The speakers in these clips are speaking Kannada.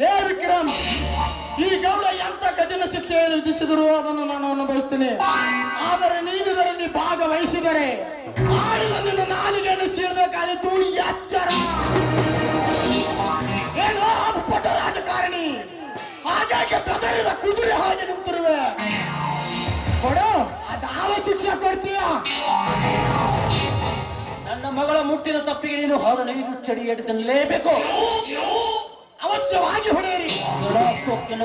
ಲೇ ವಿಕ್ರಮ್ ಈ ಗೌಡ ಎಂತ ಕಠಿಣ ಶಿಕ್ಷೆಯನ್ನು ವಿಧಿಸಿದರೂ ಅದನ್ನು ನಾನು ಅನುಭವಿಸ್ತೇನೆ. ಆದರೆ ನೀನು ಇದರಲ್ಲಿ ಭಾಗವಹಿಸಿದರೆ ಆಡಿದ ನಿನ್ನ ನಾಲಿಗೆಯನ್ನು ಸೀಳಬೇಕಾದಿತ್ತು ಎಚ್ಚರ. ಏನೋ ಅಪ್ಪಟ ರಾಜಕಾರಣಿ. ಹಾಗಾಗಿ ಬೆದರಿದ ಕುದುರೆ ಹಾಗೆ ನಿಂತಿರುವೆ. ಕೊಡು ಅದಾವ ಶಿಕ್ಷೆ ಕೊಡ್ತೀಯ. ನನ್ನ ಮಗಳ ಮುಟ್ಟಿನ ತಪ್ಪಿಗೆ ನೀನು ಹದಿನೈದು ಚಡಿ ಎಟ್ಟು ತಿನ್ನಲೇಬೇಕು ಅವಶ್ಯವಾಗಿ ಹೊಡೆಯಿರಿ ಒಳ ಸೊಕ್ಕಿನ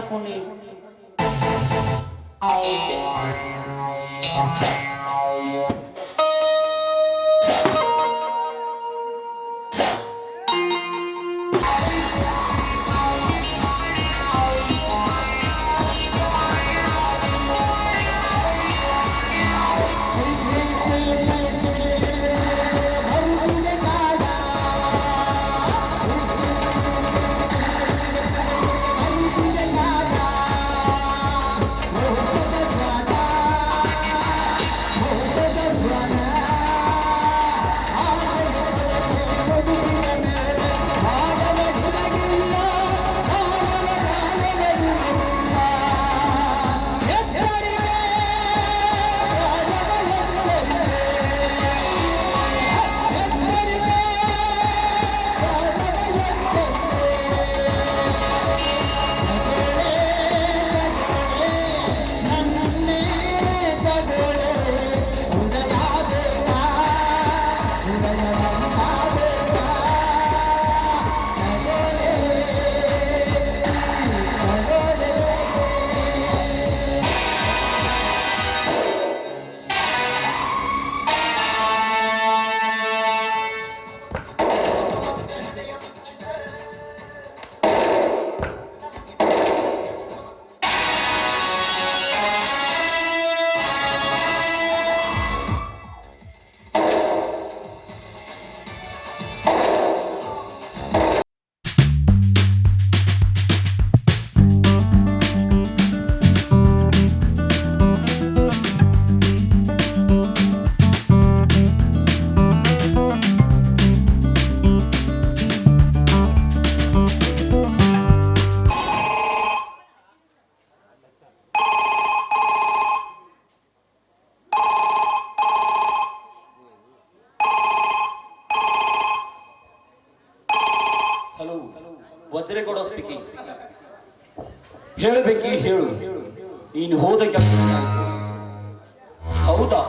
ಹೇಳಬೇಕಿ ಹೇಳು ನೀನು ಹೋದ ಕೆಲಸ ಏನಾಯ್ತು? ಹೌದಾ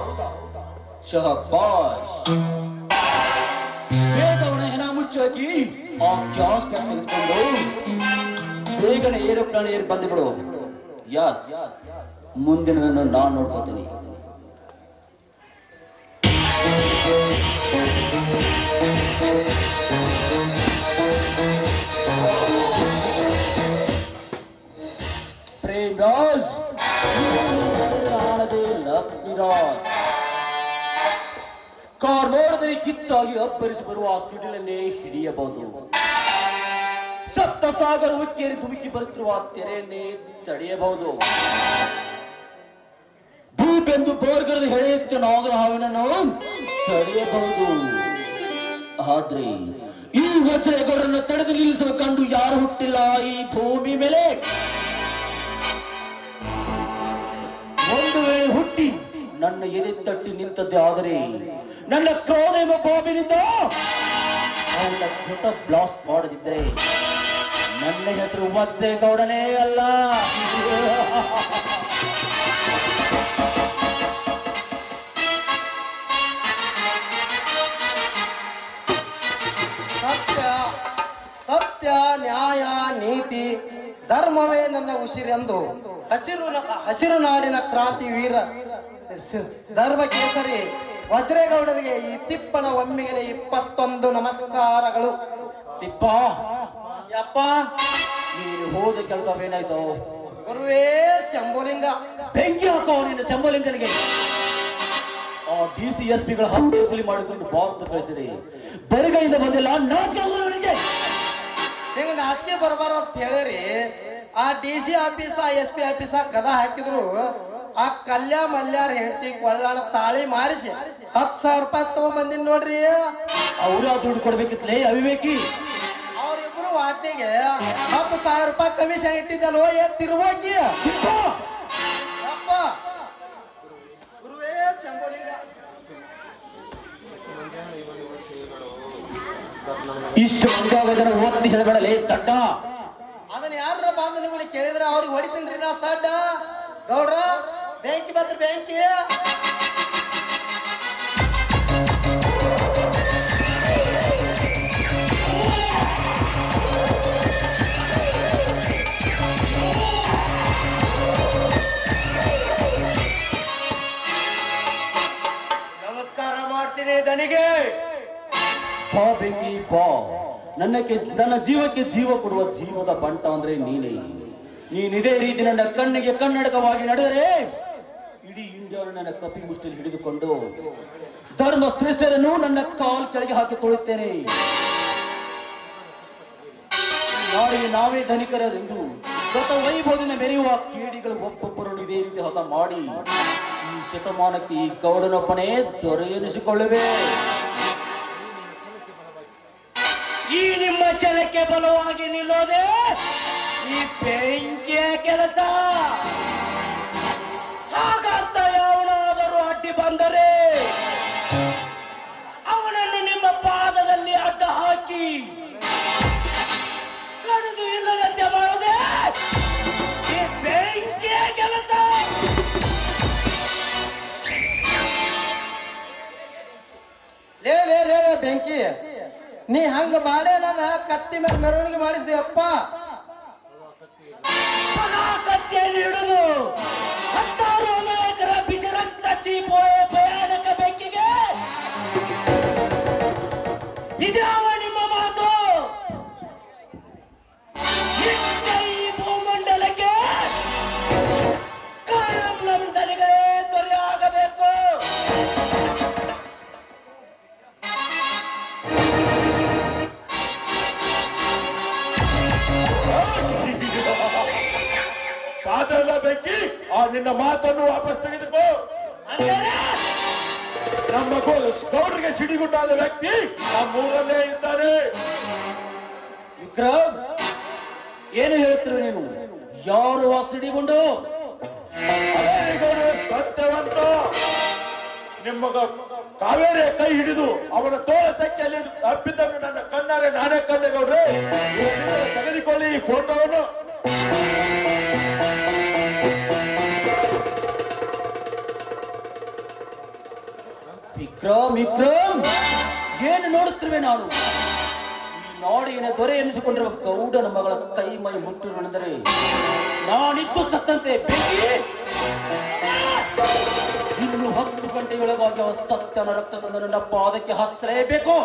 ಶಹಬಾಷ್ ಬೇಗವನ ಹೆಣ ಮುಚ್ಚಾಕಿ ಆ ಗ್ಯಾಸ್ ಪ್ಯಾಕ್ ತೆಗೆದುಕೊಂಡು ಬೇಗನೆ ಏರೋಪ್ಲಾನ್ ಏರ್ ಬಂದುಬಿಡು ಯಸ್ ಮುಂದಿನದನ್ನು ನಾನು ನೋಡ್ಕೋತೀನಿ ಪ್ರೇಮ್ರಾಜ್ ಕಾಣದೆ ಲಕ್ಷ್ಮೀರಾಜ್ ಕಾರ್ಮೋಡದಲ್ಲಿ ಕಿಚ್ಚಾಗಿ ಅಬ್ಬರಿಸಿ ಬರುವ ಆ ಸಿಡಿಲನ್ನೇ ಹಿಡಿಯಬಹುದು. ಸಪ್ತ ಸಾಗರ ಉಕ್ಕೇರಿ ಧುಮುಕಿ ಬರುತ್ತಿರುವ ತೆರೆಯನ್ನೇ ತಡೆಯಬಹುದು. ಭೂಪೆಂದು ಬೋರ್ಗರದ ಹೆಳೆಯುತ್ತ ನಾಗರ ಹಾವಿನನ್ನು ತಡೆಯಬಹುದು. ಆದ್ರೆ ಈ ವಜ್ರೇಗೌಡರನ್ನು ತಡೆದು ನಿಲ್ಲಿಸುವ ಕಂಡು ಯಾರು ಹುಟ್ಟಿಲ್ಲ ಈ ಭೂಮಿ ಮೇಲೆ. ನನ್ನ ಎದೆ ತಟ್ಟಿ ನಿಂತದ್ದೇ ಆದರೆ ನನ್ನ ಕ್ರೋಧ ಎಂಬ ಬಾಬಿನಿಂದ ಘಟ ಬ್ಲಾಸ್ಟ್ ಮಾಡದಿದ್ರೆ ನನ್ನ ಹೆಸರು ಗೌಡನೇ ಅಲ್ಲ. ಸತ್ಯ ಸತ್ಯ, ನ್ಯಾಯ, ನೀತಿ, ಧರ್ಮವೇ ನನ್ನ ಉಸಿರೆಂದು. ಹಸಿರು ಹಸಿರು ನಾಡಿನ ಕ್ರಾಂತಿ ವೀರ ಧರ್ಮ ಕೇಸರಿ ವಜ್ರೇಗೌಡರಿಗೆ ಈ ತಿಪ್ಪನ ಒಮ್ಮಿಗೆ ಇಪ್ಪತ್ತೊಂದು ನಮಸ್ಕಾರಗಳು. ತಿಪ್ಪ ಯಪ್ಪ ನೀನು ಹೋದ ಕೆಲಸವೇನಾಯ್ತು ಗುರುವೇ ಶಂಭುಲಿಂಗ. ಬೆಂಕಿ ಹಾಕೋ ನಿನ್ನ ಶಂಭುಲಿಂಗನಿಗೆ. ಆ ಡಿ ಸಿ ಎಸ್ ಪಿಗಳ ಹತ್ಯೆ ಮಾಡಿಕೊಂಡು ಬಾಂಬ್ ಕಳಿಸಿದೆ ಬೆರಗೈಂದ ಬಂದಿಲ್ಲ ನಾಚಿಕೆ ಅವರಿಗೆ ನಾಚಿಕೆ ಬರಬಾರ ಅಂತ ಹೇಳಿರಿ. ಆ D C office S P office ಕದ ಹಾಕಿದ್ರು. ಆ ಕಲ್ಯ ಮಲ್ಯಾರ ಹೆಂಡತಿ ಕೊಳ್ಳಾಣ ತಾಳಿ ಮಾರಿಸಿ ಹತ್ತು ಸಾವಿರ ರೂಪಾಯಿ ತಗೊಂಬಂದಿನ್ ನೋಡ್ರಿ. ಅವ್ರ ದುಡ್ಡು ಕೊಡ್ಬೇಕಿತ್ಲೇ ಅವಿವೇಕಿ? ಅವ್ರಿಬ್ರು ವಾಟಿಗೆ ಹತ್ತು ಸಾವಿರ ರೂಪಾಯಿ ಕಮಿಷನ್ ಇಟ್ಟಿದ್ದಲ್ವ ಏ ತಿರುವಾಗಿ ಅಪ್ಪ ಗುರುವೇ ಶಂಭುಲಿಂಗ. ಇಷ್ಟು ಒತ್ತಿ ಹೇಳಬೇಡಲೇ ತಡ್ಡ ಅದನ್ನ ಯಾರ ಬಂದು ನಿಮ್ಮನ್ನ ಕೇಳಿದ್ರೆ ಅವ್ರಿಗೆ ಹೊಡಿತೀನಿ ನಾ ಸಡ್ಡ. ಗೌಡ್ರ ಬೆಂಕಿ ಬಂದ್ರೆ ಬೆಂಕಿ ನಮಸ್ಕಾರ ಮಾಡ್ತೀನಿ ದನಿಗೆ. ಬಾ ಬೆಂಕಿ ಬಾ ನನ್ನಕ್ಕೆ ನನ್ನ ಜೀವಕ್ಕೆ ಜೀವ ಕೊಡುವ ಜೀವದ ಬಂಟ ಅಂದ್ರೆ ನೀನೇ. ನೀನಿದೇ ಇದೇ ರೀತಿ ನನ್ನ ಕಣ್ಣಿಗೆ ಕನ್ನಡಕವಾಗಿ ನಡೆದರೆ ಇಡೀ ಇಂಡಿಯಾ ನನ್ನ ಕಪಿ ಮುಷ್ಟಿಯಲ್ಲಿ ಹಿಡಿದುಕೊಂಡು ಧರ್ಮ ಶ್ರೇಷ್ಠರನ್ನು ನನ್ನ ಕಾಲು ಕೆಳಗೆ ಹಾಕಿ ತೊಳುತ್ತೇನೆ ನಾಳೆಗೆ ನಾವೇ ಧನಿಕರೆಂದು ಗತ ವೈಭವದಿಂದ ಮೆರೆಯುವ ಕೇಡಿಗಳು ಒಬ್ಬೊಬ್ಬರನ್ನು ಇದೇ ರೀತಿ ಹತ ಮಾಡಿ ಈ ಶತಮಾನಕ್ಕೆ ಈ ಗೌಡನೊಬ್ಬನೇ ದೊರೆ ಎನಿಸಿಕೊಳ್ಳುವೆ. ಈ ನಿಮ್ಮ ಚಲಕ್ಕೆ ಬಲವಾಗಿ ನಿಲ್ಲೋದೆ ಈ ಬೆಂಕಿಯ ಕೆಲಸ. ಕತ್ತಿ ಮೇಲೆ ಮೆರವಣಿಗೆ ಮಾಡಿಸಿದೆ ಅಪ್ಪ. ಕತ್ತಿಯನ್ನು ಹತ್ತಾರು ಚೀಪೋಯ ಭಯಾನಕ ಬೆಕ್ಕಿಗೆ. ಇದ್ಯಾವ ಗೌಡರಿಗೆ ಸಿಡಿಗುಟ್ಟಾದ ವ್ಯಕ್ತಿ ಆ ಮೂರನ್ನೇ ಇದ್ದಾನೆ. ವಿಕ್ರಮ್, ಏನು ಹೇಳ್ತೀರಿ ನೀನು? ಯಾರು ಆ ಸಿಡಿಗುಂಡು? ಸತ್ಯವಂತ. ನಿಮ್ಮ ಕಾವೇರಿ ಕೈ ಹಿಡಿದು ಅವನ ತೋಳ ತಕ್ಕಿಯಲ್ಲಿ ಹಬ್ಬಿದ್ದನ್ನು ನನ್ನ ಕಣ್ಣಾರೆ, ನಾನೇ ಕಣ್ಣೆಗೌಡ್ರೆ. ತೆಗೆದುಕೊಳ್ಳಿ ಈ ಫೋಟೋವನ್ನು ವಿಕ್ರಮ್ ವಿಕ್ರಮ್! ಏನು ನೋಡುತ್ತಿರುವೆ ನಾನು? ನಾಡಿನ ದೊರೆ ಎನಿಸಿಕೊಂಡಿರುವ ಗೌಡನ ಮಗಳ ಕೈ ಮೈ ಮುಟ್ಟಿರುವೆಂದರೆ ನಾನಿದ್ದು ಸತ್ತಂತೆ ಬೆಂಕಿ ಇನ್ನು ಹತ್ತು ಗಂಟೆಯೊಳಗಾಗಿ ಅವ ಸತ್ತನ ರಕ್ತ ತಂದ ನನ್ನ ಪಾದಕ್ಕೆ ಹಚ್ಚಲೇಬೇಕು.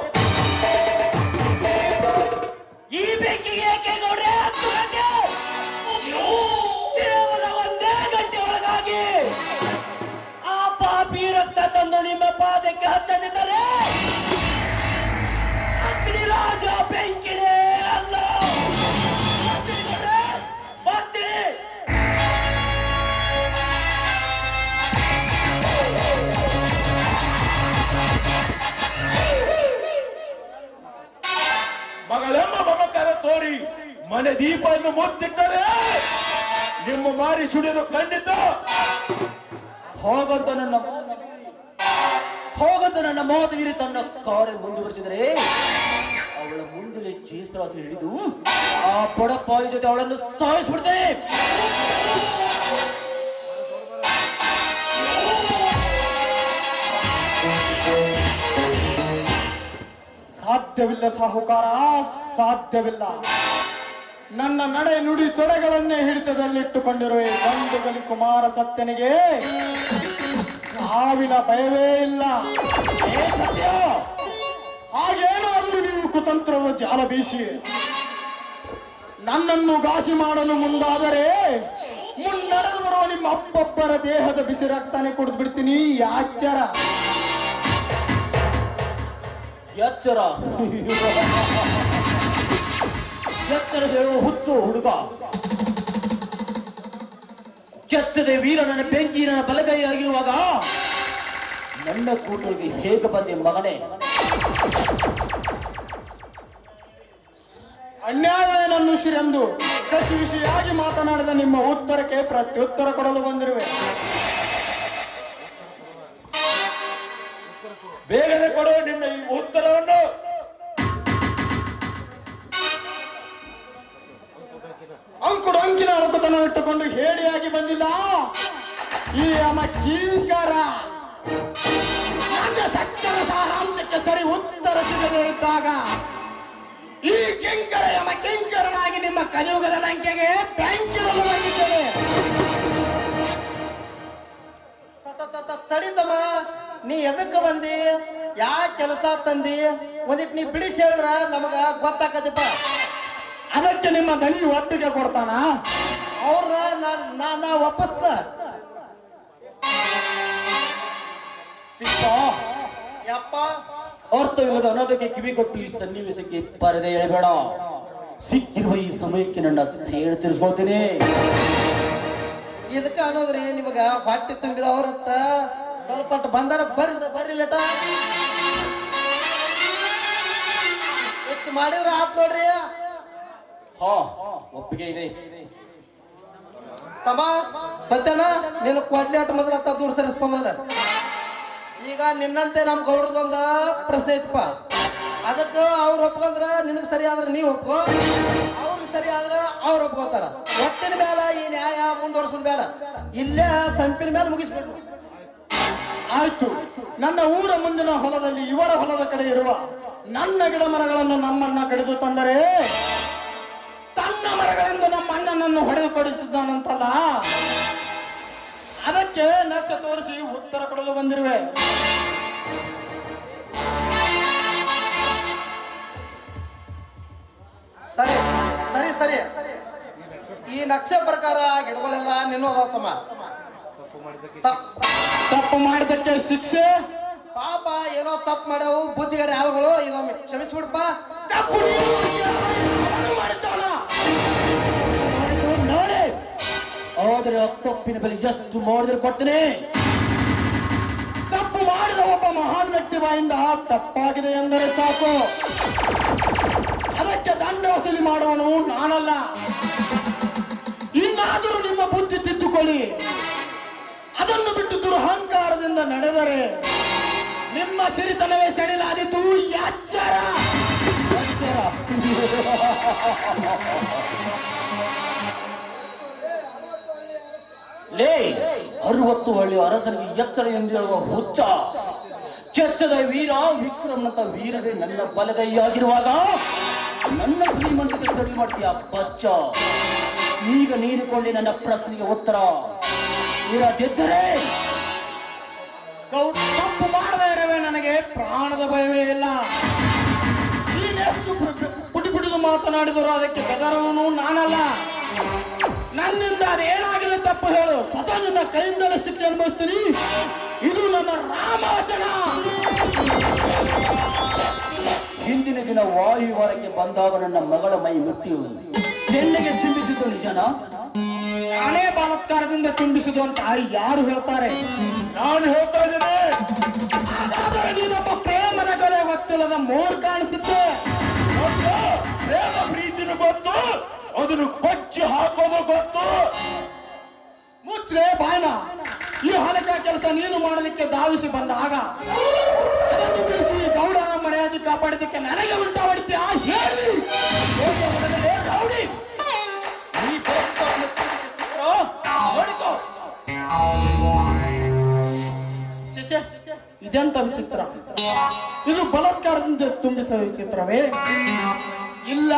ಈ ಬೆಂಕಿಗೆ ಏಕೆ ನೋಡ್ರೆ? ಪಾದಕ್ಕೆ ಹಚ್ಚದಿದ್ದರೆ ಅಗ್ನಿರಾಜ ಬೆಂಕಿನೇ ಅಲ್ಲ. ಬರ್ತೀನಿ ಮಗಳೆಂಬ ಮಮಕಾರ ತೋರಿ ಮನೆ ದೀಪವನ್ನು ಮುತ್ತಿಟ್ಟರೆ ನಿಮ್ಮ ಮಾರಿ ಸುಡಿದು ಖಂಡಿತ ಹೋಗಂತ ನನ್ನ ಹೋಗಂತ ನನ್ನ ಮಾಧವೀರಿ ತನ್ನ ಕಾರ್ಯ ಮುಂದುವರಿಸಿದರೆ ಅವಳ ಮುಂದೆ ಚೇಸ್ತ್ರಾಸ್ತ್ರ ಹಿಡಿದು ಆ ಪೊಡಪಾಯಿ ಜೊತೆ ಅವಳನ್ನು ಸಾಯಿಸ್ಬಿಡ್ತೇನೆ. ಸಾಧ್ಯವಿಲ್ಲ ಸಾಹುಕಾರ, ಸಾಧ್ಯವಿಲ್ಲ. ನನ್ನ ನಡೆ ನುಡಿ ತೊಡೆಗಳನ್ನೇ ಹಿಡಿತದಲ್ಲಿಟ್ಟುಕೊಂಡಿರುವೆ ಗಂಡುಗಲಿ ಕುಮಾರ ಸತ್ಯನಿಗೆ ಸಾವಿನ ಭಯವೇ ಇಲ್ಲ. ಹಾಗೇನಾದರೂ ನೀವು ಕುತಂತ್ರವ ಜಾಲ ಬೀಸಿ. ನನ್ನನ್ನು ಘಾಸಿ ಮಾಡಲು ಮುಂದಾದರೆ ಮುನ್ನಡೆದು ಬರುವ ನಿಮ್ಮ ಅಪ್ಪೊಬ್ಬರ ದೇಹದ ಬಿಸಿ ರಕ್ತನೇ ಕುಡಿದು ಬಿಡ್ತೀನಿ ಯಾಚರ ಎಚ್ಚರ ಎಚ್ಚರ ಹೇಳುವ ಹುಚ್ಚು ಹುಡುಗ. ಕೆಚ್ಚದೆ ವೀರ ನನ್ನ ಬೆಂಕಿ ನನ್ನ ಬಲಗೈ ಆಗಿರುವಾಗ ನನ್ನ ಕೂಟರಿಗೆ ಹೇಗೆ ಬಂದೆ ಮಗನೇ? ಅನ್ಯಾಯವೇನನ್ನುಸಿರೆಂದು ಕಸಿವಿಸಿಯಾಗಿ ಮಾತನಾಡಿದ ನಿಮ್ಮ ಉತ್ತರಕ್ಕೆ ಪ್ರತ್ಯುತ್ತರ ಕೊಡಲು ಬಂದಿರುವೆ. ಸತ್ಯದ ಸಾರಾಂಶಕ್ಕೆ ಸರಿ ಉತ್ತರ ಸಿಗದೇ ಇದ್ದಾಗ ಈ ಕಿಂಕರ ಯಮ ಕಿಂಕರನಾಗಿ ನಿಮ್ಮ ಕಲಿಯುಗದ ಲಂಕೆಗೆ ಬಂದಿದ್ದೇನೆ. ತ- ತ- ತ- ತಡಿತಮ್ಮ ನೀ ಎದಕ್ಕೆ ಬಂದಿ? ಯಾ ಕೆಲಸ ತಂದಿ? ಒಂದಿಟ್ ನೀ ಬಿಡಿಸಿ ಹೇಳಿದ್ರ ನಮಗ ಗೊತ್ತಾಕತಿಪ್ಪ ಅದಕ್ಕೆ ನಿಮ್ಮ ದಣಿ ಒಪ್ಪಿಗೆ ಕೊಡ್ತಾನ? ಅವ್ರ ನಾ- ತಿಪ್ಪ. ಯಪ್ಪ ಅರ್ಥವಿಲ್ಲದ ಅನ್ನೋದಕ್ಕೆ ಕಿವಿ ಕೊಟ್ಟು ಈ ಸನ್ನಿವೇಶಕ್ಕೆ ಪರದೆ ಎಳೆಬೇಡ ಸಿಕ್ಕಿರುವ ಈ ಸಮಯಕ್ಕೆ ನನ್ನ ಸೇಡು ಇದಕ್ಕೆ ಇದಕ್ಕ ಅನ್ನೋದ್ರಿ ನಿಮಗ ಹೊಟ್ಟೆ ತುಂಬಿದವ್ರಂತ. ಸ್ವಲ್ಪ ಬಂದಾರ ಬರ್ರಿ ಬರ್ರಿ ಲೇಟ. ಇಷ್ಟು ಮಾಡಿದ್ರ ಆತ್ ನೋಡ್ರಿ. ಹಾ ಒಪ್ಪಿಗೆ ಇದೆ. ತಮ್ಮ ಸತ್ಯನ ನೀನು ಕೊಡ್ಲಿ ಆಟ ಮೊದಲ ಅತ್ತ ದೂರ ಸರಿಸ್ಕೊಂಡಲ್ಲ ಈಗ ನಿನ್ನಂತೆ ನಮ್ ಗೌಡ್ರದೊಂದ ಪ್ರಶ್ನೆ ಐತಪ್ಪ. ಅದಕ್ಕೆ ಅವ್ರು ಒಪ್ಕೊಂಡ್ರ ನಿನಗೆ ಸರಿ ಆದ್ರೆ ನೀವ್ ಒಪ್ಕೋ. ಅವ್ರಿಗೆ ಸರಿ ಆದ್ರೆ ಅವ್ರು ಒಪ್ಕೋತಾರ. ಒಟ್ಟಿನ ಮೇಲೆ ಈ ನ್ಯಾಯ ಮುಂದುವರ್ಸದ್ ಬೇಡ. ಇಲ್ಲೇ ಸಂಪಿನ ಮೇಲೆ ಮುಗಿಸ್ಬೇಕು. ಆಯ್ತು. ನನ್ನ ಊರ ಮುಂದಿನ ಹೊಲದಲ್ಲಿ ಇವರ ಹೊಲದ ಕಡೆ ಇರುವ ನನ್ನ ಗಿಡ ಮರಗಳನ್ನು ನಮ್ಮನ್ನ ಕಡಿದು ತಂದರೆ ತನ್ನ ಮರಗಳಿಂದ ನಮ್ಮ ಅಣ್ಣನನ್ನು ಹೊಡೆದು ಕೊಡಿಸಿದ್ದಾನಂತಲ್ಲ ಅದಕ್ಕೆ ನಕ್ಷ ತೋರಿಸಿ ಉತ್ತರ ಕೊಡಲು ಬಂದಿರುವೆ. ಸರಿ ಸರಿ ಸರಿ. ಈ ನಕ್ಷೆ ಪ್ರಕಾರ ಗಿಡಗಳೆಲ್ಲ ನಿನ್ನೋದಮ್ಮ ತಪ್ಪು. ಮಾಡಿದಕ್ಕೆ ಶಿಕ್ಷೆ? ಪಾಪ ಏನೋ ತಪ್ಪು ಮಾಡ್ಯಾವು, ಬುದ್ಧಿಗಡೆ ಆಳುಗಳು ಇದೊಮ್ಮೆ ಕ್ಷಮಿಸ್ಬಿಡ್ಪ. ತಪ್ಪು. ಆದರೆ ಆ ತಪ್ಪಿನ ಬೆಲೆ ಎಷ್ಟು ಮಾಡಿದ್ರೆ ಕೊಡ್ತೇನೆ ತಪ್ಪು ಮಾಡಿದ ಒಬ್ಬ ಮಹಾನ್ ವ್ಯಕ್ತಿ ಬಾಯಿಂದ ತಪ್ಪಾಗಿದೆ ಎಂದರೆ ಸಾಕು. ಅದಕ್ಕೆ ದಂಡ ವಸೂಲಿ ಮಾಡುವನು ನಾನಲ್ಲ. ಇನ್ನಾದರೂ ನಿಮ್ಮ ಬುದ್ಧಿ ತಿದ್ದುಕೊಳ್ಳಿ. ಅದನ್ನು ಬಿಟ್ಟು ದುರಹಂಕಾರದಿಂದ ನಡೆದರೆ ನಿಮ್ಮ ಸಿರಿತನವೇ ಸಡಿಲಾದೀತು ಯಾಚಾರ ಎಚ್ಚರ. ಲೇ, ಅರವತ್ತು ಹಳ್ಳಿ ಅರಸನಿಗೆ ಎಚ್ಚರ ಎಂದು ಹೇಳುವ ಹುಚ್ಚ. ಕೆಚ್ಚದ ವೀರ, ವಿಕ್ರಮನಂತ ವೀರರೇ ನನ್ನ ಬಲಗೈಯಾಗಿರುವಾಗ ನನ್ನ ಶ್ರೀಮಂತಿಗೆ ಸಡಿ ಮಾಡ್ತೀಯ, ಬಚ್ಚ? ಈಗ ನೀನು ಕೊಳ್ಳಿ ನನ್ನ ಪ್ರಶ್ನೆಗೆ ಉತ್ತರ. ವೀರ ಗೆದ್ದರೆ ತಪ್ಪು ಮಾಡದೇ ಇರವೆ ನನಗೆ, ಪ್ರಾಣದ ಭಯವೇ ಇಲ್ಲ. ನೀನೆಷ್ಟು ಪುಟಿ ಪುಟಿದು ಮಾತನಾಡಿದರೂ ಅದಕ್ಕೆ ಬೆದರವನು ನಾನಲ್ಲ. ತಪ್ಪು ಹೇಳು. ಸ್ವತಃ ನನ್ನ ಕೈಯಿಂದಲೇ ಶಿಕ್ಷೆ ಅನುಭವಿಸ್ತೀನಿ. ಇದು ನನ್ನ ರಾಮವಚನ. ಹಿಂದಿನ ದಿನ ವಾಯುವಾರಕ್ಕೆ ಬಂದಾಗ ನನ್ನ ಮಗಳ ಮೈ ಮುಟ್ಟಿಯು ಎಲ್ಲಿಗೆ ಚಿಂಬಿಸಿದ್ದು ನಿಜನ? ನಾನೇ ಬಾಲತ್ಕಾರದಿಂದ ತುಂಬಿಸಿದು ಅಂತ ಯಾರು ಹೇಳ್ತಾರೆ? ನಾನು ಹೇಳ್ತಾ ಇದ್ದೇನೆ. ನೀನೊಬ್ಬ ಪ್ರೇಮದ ಕಲೆ ಗೊತ್ತಿಲ್ಲದ ಮೋರ್ ಕಾಣಿಸುತ್ತೆ? ಪ್ರೇಮ ಪ್ರೀತಿನೂ ಗೊತ್ತು. ಅದನ್ನು ಕೊಚ್ಚಿ ಹಾಕೋದು ಗೊತ್ತು. ಮುಚ್ಚ್ರೆ ಬಾಯ್ನ ಈ ಹಲಕ ಕೆಲಸ ನೀನು ಮಾಡಲಿಕ್ಕೆ ಧಾವಿಸಿ ಬಂದಾಗ ಅದನ್ನು ಬಿಡಿಸಿ ಗೌಡರ ಮರ್ಯಾದೆ ಕಾಪಾಡೋದಕ್ಕೆ ನನಗೆ ಉಂಟ ಹೊಡಿತೀಯ ಹೇಳಿ. ಗೌಡಿ. ಇದೆಂತ ಚಿತ್ರ ಇದು ಬಲತ್ಕಾರದಿಂದ ತುಂಬಿದ ಚಿತ್ರವೇ. ಇಲ್ಲ.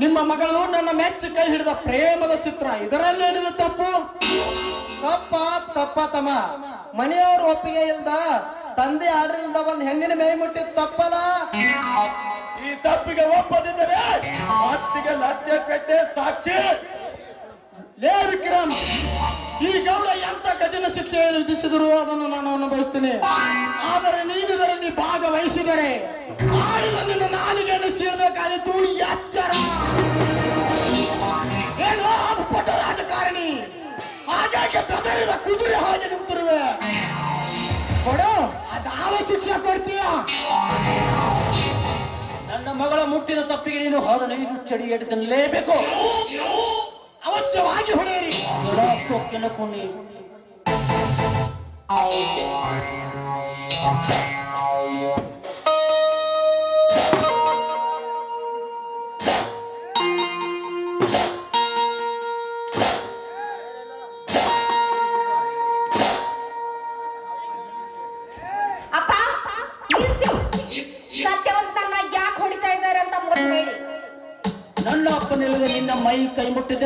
ನಿಮ್ಮ ಮಗಳು ನನ್ನ ಮೆಚ್ಚು ಕೈ ಹಿಡಿದ ಪ್ರೇಮದ ಚಿತ್ರ. ಇದರಲ್ಲಿ ಹಿಡಿದ ತಪ್ಪು? ತಪ್ಪ ತಪ್ಪ ತಮ್ಮ ಮನೆಯವ್ರ ಒಪ್ಪಿಗೆ ಇಲ್ದ, ತಂದೆ ಆರ್ಡರ್ ಇಲ್ದ ಒಂದ್ ಹೆಣ್ಣಿನ ಮೈ ಮುಟ್ಟಿದ ತಪ್ಪಲ್ಲ? ಈ ತಪ್ಪಿಗೆ ಒಪ್ಪದಿದ್ದರೆ ಅತ್ತಿಗೆ ಲಜ್ಜೆ ಸಾಕ್ಷಿ. ಲೇ ವಿಕ್ರಮ್ ಈ ಗೌಡ ಎಂತ ಕಠಿಣ ಶಿಕ್ಷೆಯನ್ನು ವಿಧಿಸಿದರೂ ಅದನ್ನು ನಾನು ಅನುಭವಿಸ್ತೇನೆ. ಆದರೆ ನೀನು ಇದರಲ್ಲಿ ಭಾಗವಹಿಸಿದರೆ, ಆಡಿದ ನಿನ್ನ ನಾಲಿಗೆಯನ್ನು ಸೀಳಬೇಕಾದಿತ್ತು ಎಚ್ಚರ. ಏನೋ ಅಪ್ಪಟ ರಾಜಕಾರಣಿ, ಹಾಗಾಗಿ ಬೆದರಿದ ಕುದುರೆ ಹಾಗೆ ನಿಂತಿರುವೆ. ಕೊಡು ಅದಾವ ಶಿಕ್ಷೆ ಕೊಡ್ತೀಯ? ನನ್ನ ಮಗಳ ಮುಟ್ಟಿದ ತಪ್ಪಿಗೆ ನೀನು ಹದಿನೈದು ಚಡಿ ಎಟ್ಟು ತಿನ್ನಲೇಬೇಕು ಅವಶ್ಯವಾಗಿ ಹೊಡೆಯಿರಿ ಸೊಕ್ಕಿನ ಕುಣಿ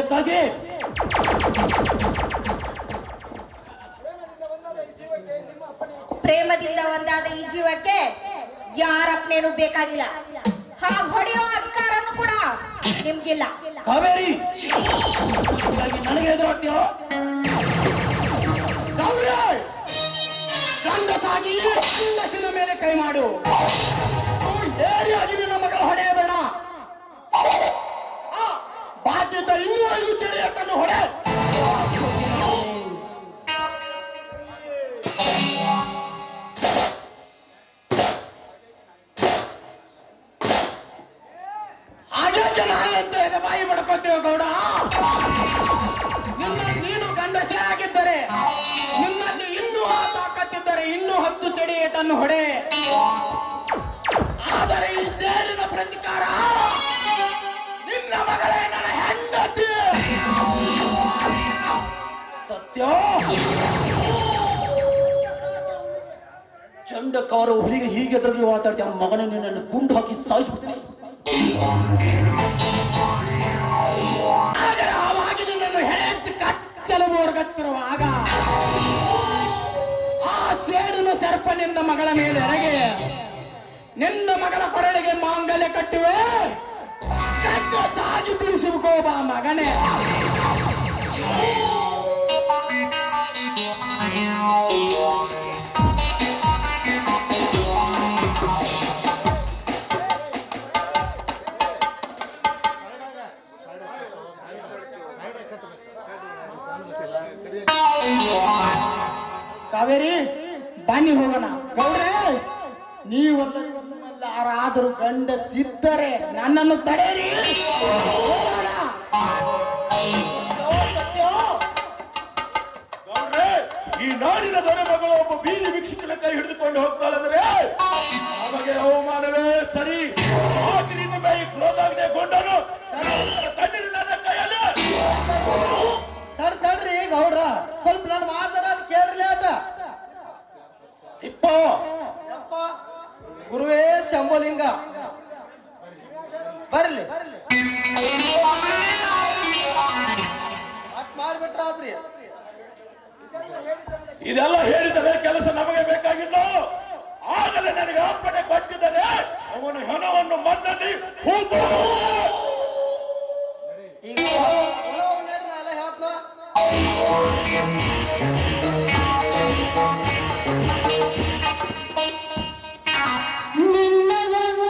ಮುಟ್ಟಿದ್ದಕ್ಕಾಗಿ ಪ್ರೇಮದಿಂದ ಒಂದಾದ ಈ ಜೀವಕ್ಕೆ ಯಾರಪ್ಪನೇನು ಬೇಕಾಗಿಲ್ಲ. ಹಾಗೆ ಹೊಡೆಯೋ ಅಧಿಕಾರನು ಕೂಡ ನಿಮ್ಗಿಲ್ಲ. ಕಾವೇರಿ! ನನಗೆ ಎದುರಾಗ್ತೀಯೋ? ಗಂಡಸಾಗಿ ಗಂಡಸಿನ ಮೇಲೆ ಕೈ ಮಾಡು. ಏರಿಯಾಗಿ ನಮ್ಮ ಮಗ ಹೊಡೆಯಬೇಡ ಆ, ಐದು ಚಳಿಯ ಕಣ್ಣು ಹೊಡೆ ಹಾಗೆ ಜನ ಬಾಯಿ ಬಡ್ಕೋತೀವಿ ಗೌಡ? ನಿಮ್ಮ ನೀನು ಗಂಡಸೇ ಆಗಿದ್ದರೆ, ನಿಮ್ಮಲ್ಲಿ ಇನ್ನೂ ಆ ತಾಕತ್ತಿದ್ದರೆ ಇನ್ನೂ ಹತ್ತು ಚಡಿ ಏಟನ್ನು ಹೊಡೆ. ಆದರೆ ಈ ಸೇರಿನ ಪ್ರತಿಕಾರ ಚಂಡಕಾರ ಹುಲಿಗೆ ಹೀಗೆ ಎದುರಲ್ಲಿ ಮಾತಾಡ್ತೀಯ ಆ ಮಗನ ನಿನ್ನನ್ನು ಗುಂಡು ಹಾಕಿ ಸಾಯಿಸ್ಬಿಡ್ತೀನಿ. ಕಚ್ಚಲು ಆ ಸೇಡಿನ ಸರ್ಪ ನಿನ್ನ ಮಗಳ ಮೇಲೆ ಎರಗೆ. ನಿನ್ನ ಮಗಳ ಕೊರಳಿಗೆ ಮಾಂಗಲ್ಯ ಕಟ್ಟುವೆ. ಕಟ್ಟು ಸಾಗಿ ಬಿಡಿಸುಕೋ ಬಾ ಮಗನೇ. ಕಾವೇರಿ, ಬನ್ನಿ ಹೋಗೋಣ. ಗೌಡ್ರೆ ನೀವಲ್ಲ ಯಾರಾದರೂ ಗಂಡ ಸಿದ್ದರೆ ನನ್ನನ್ನು ತಡೆಯಿರಿ. ಈ ನಾಡಿನ ದೊರೆ ಮಗಳು ಒಬ್ಬ ಬೀದಿ ವೀಕ್ಷಕನ ಕೈ ಹಿಡಿದುಕೊಂಡು ಹೋಗ್ತಾಳಂದ್ರೆ ನಮಗೆ ಅವಮಾನವೇ ಸರಿ. ಮೈ ಕ್ರೋಧಾಗ್ನೆ ಗೊಂಡನು ಕಣ್ಣಿನ ನನ್ನ ಕೈಯಲ್ಲಿ. ತಡ್ ತಡ್ರಿ ಗೌಡ್ರ ಸ್ವಲ್ಪ ನನ್ನ ಮಾತಾಡ ಕೇಳ್ರಿ ಆಟ. ತಿಪ್ಪ. ಗುರುವೇ ಶಂಭುಲಿಂಗ. ಬರ್ಲಿ. ಅಟ್ ಮಾಡ್ಬಿಟ್ರಾತ್ರಿ ಇದೆಲ್ಲ ಹೇಳಿದರೆ ಕೆಲಸ ನಮಗೆ ಬೇಕಾಗಿಲ್ಲ ಆಗಲೇ ನನಗೆ ಅಪ್ಪಣೆ ಕೊಟ್ಟಿದ್ದರೆ. ಅವನು ಹೆಣವನ್ನು ಮಣ್ಣಲ್ಲಿ ಹೂತು.